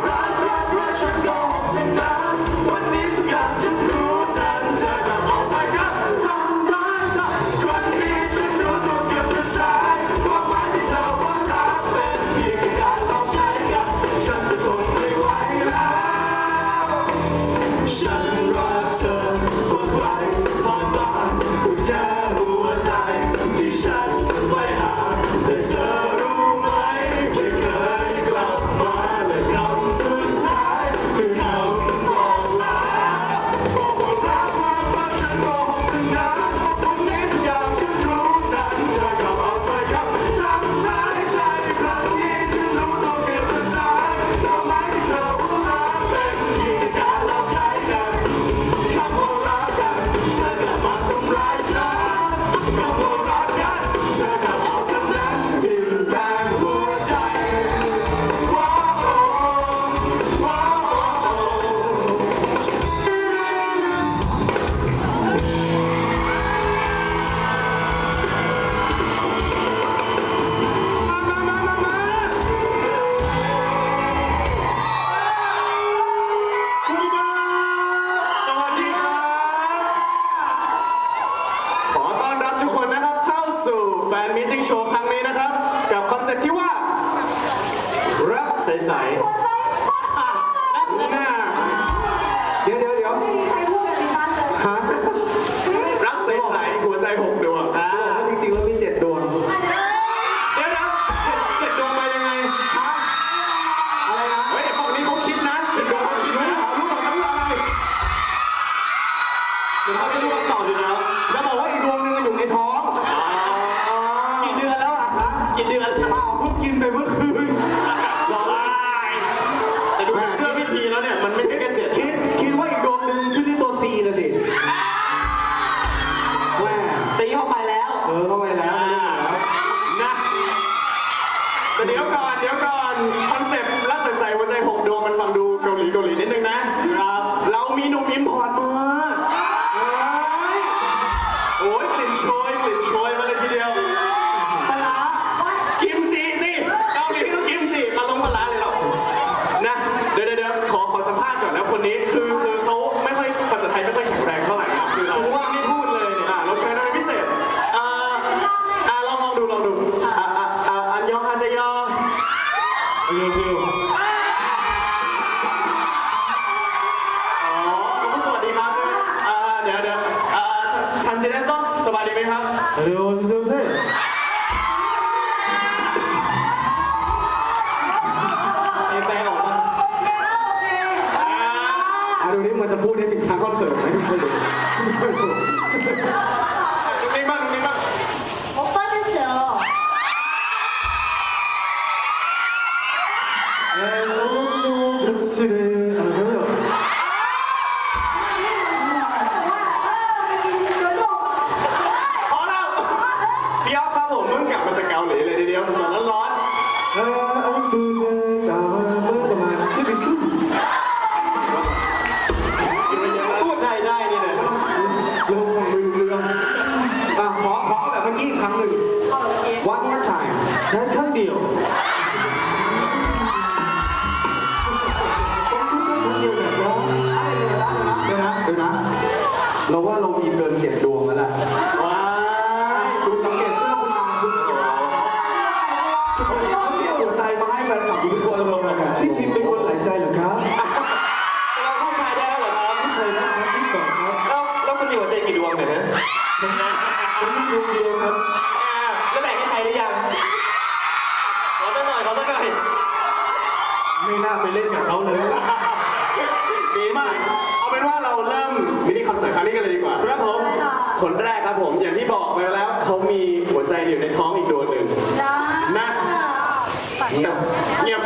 run! ดี๋ยวเขาจะรู้คำตอบอยู่แล้วจะบอกว่าอีกดวงหนึงอยู่ในท้องกี่เดือนแล้วอะฮะกี่เดือนเปล่าเพิ่งกินไปเมื่อคืนรอไล่แต่ดูเสื้อพิธีแล้วเนี่ย มันไม่ใช่แค่เจ็ดคิดคิดว่าอีกดวงหนึงขึ้นที่ตัวซีนะสิแม่ตีเข้าไปแล้ว เออเข้าไปแล้วไม่ได้เหรอนะแต่เดี๋ยวก่อน เดี๋ยวก่อน คอนเซ็ปต์รักใสๆหัวใจหกดวงมันฟังดูเกาหลีเกาหลีนิดนึง าชันเจเนสสบายดีไหมครับเดี๋ยวเซลเซ่ ไอ้แปลออกมา อ่ะดูนี่มันจะพูดได้ถึงทางคอนเสิร์ตไหมทุกคนดูทุกคนดู นี่บ้างนี่บ้าง 오빠 됐어요. 별로 ครับอ่าแล้วแบ่งให้ใครหรือยัง ขอสักหน่อย ขอสักหน่อยไม่น่าไปเล่นกับเขาเลยดีมาก เอาเป็นว่าเราเริ่มมินิคอนเสิร์ตครั้งนี้กันเลยดีกว่าครับผม คนแรกครับผม อย่างที่บอกไปแล้วเขามีหัวใจอยู่ในท้องอีกดวงหนึ่ง 나. นะเงียบเงียบ